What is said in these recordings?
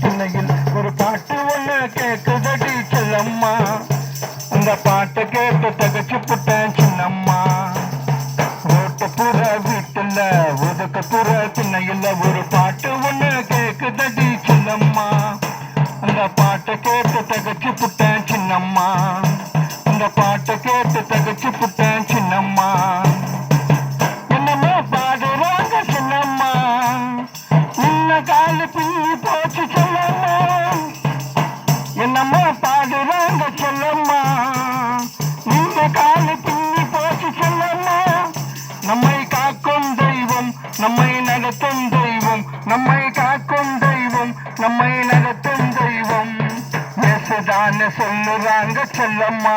சின்னையில் ஒரு பாட்டு ஒண்ணு கேக்குதடி செல்லம்மா அந்த பாட்டை கேட்டு தகச்சு புட்டேன் சின்னம்மா. ரோட்டு புற வீட்டுல ஒதுக்குப்புற திண்ணையில் ஒரு பாட்டு ஒண்ணு கேக்குதடி செல்லம்மா அந்த பாட்டை கேட்டு தகச்சு புட்டேன் சின்னம்மா. அந்த பாட்டை கேட்டு தகச்சு புட்டேன் சின்னம்மா. என்னம்மா பாடுறாங்க சொல்லம்மா. நின்ன காலு பின்னி போச்சு சொல்லம்மா. நம்மை காக்கும் தெய்வம் நம்மை நடத்தும் தெய்வம் நம்மை காக்கும் தெய்வம் நம்மை நடத்தும் தெய்வம். இயேசுதான்னு சொல்லுறாங்க செல்லம்மா.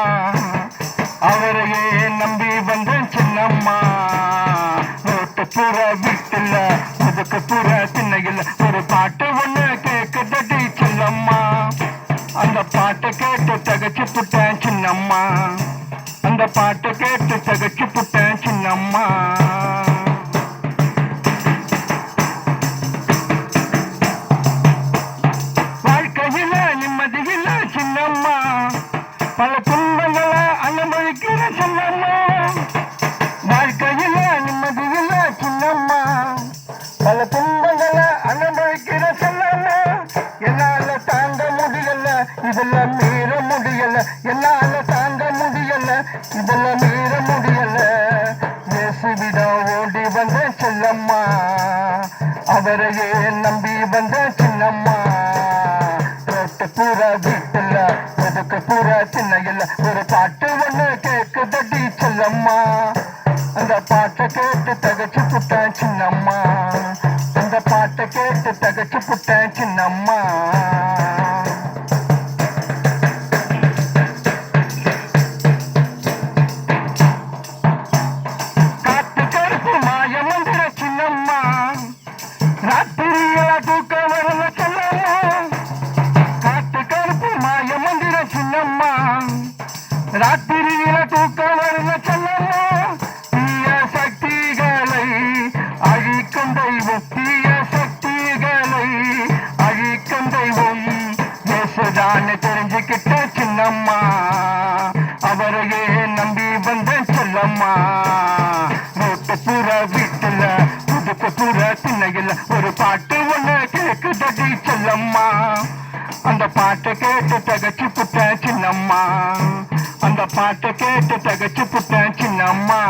அவரையே நம்பி வந்த சின்னம்மா ரோட்டு புற வீட்டுல முதுக்கு புற திண்ணையில் ஒரு பாட்டு ஒண்ணு பாட்டை கேட்டு தகச்சு புட்டேன் சின்னம்மா. அந்த பாட்டை கேட்டு தகச்சு புட்டேன் சின்னம்மா. வாழ்க்கையில நிம்மதியில சின்னம்மா. பல துன்பங்களை அனுபவிக்கிற சின்னம்மா. வாழ்க்கையில நிம்மதியில சின்னம்மா. பல துன்பங்களை அனுபவிக்கிற மீற முடியல என்னால தாங்க முடியல இதெல்லாம் மீற முடியல. இயேசுவிடம் ஓடி வந்த செல்லம்மா அவரையே நம்பி வந்த சின்னம்மா? ரோட்டு பூரா வீட்டுல ஒதுக்கு பூரா சின்ன இல்ல ஒரு பாட்டு ஒண்ணு கேக்குதடி செல்லம்மா. அந்த பாட்டை கேட்டு தகச்சு புட்டான் சின்னம்மா. பொன்னம்மா அவரையே நம்பி வந்த சொல்லம்மா. நோட்டு புற வீட்டுல புதுக்கு புற திண்ணையில் ஒரு பாட்டு ஒண்ணு கேக்குதடி சொல்லம்மா. அந்த பாட்டை கேட்டு தகச்சு புட்ட சின்னம்மா. அந்த பாட்டை கேட்டு தகச்சு புட்ட சின்னம்மா.